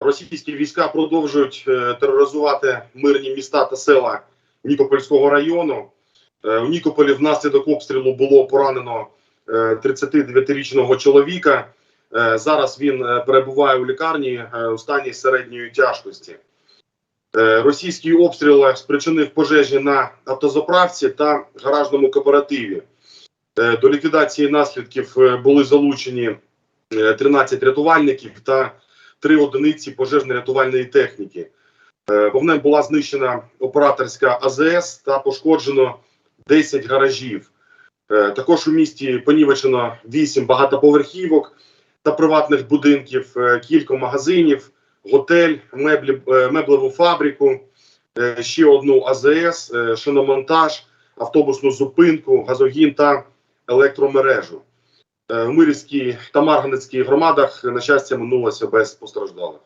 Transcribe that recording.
Російські війська продовжують е, тероризувати мирні міста та села Нікопольського району. Е, У Нікополі внаслідок обстрілу було поранено е, 39-річного чоловіка. Е, Зараз він перебуває у лікарні у стані середньої тяжкості. Російський обстріл спричинив пожежі на автозаправці та гаражному кооперативі. До ліквідації наслідків були залучені е, 13 рятувальників та 3 одиниці пожежно-рятувальної техніки. Е, Вогнем була знищена операторська АЗС та пошкоджено 10 гаражів. Е, Також у місті понівечено 8 багатоповерхівок та приватних будинків, е, кілька магазинів, готель, меблі, меблеву фабрику, ще одну АЗС, шиномонтаж, автобусну зупинку, газогін та електромережу. Е, В Мирівській та Марганецькій громадах, на щастя, минулося без постраждалих.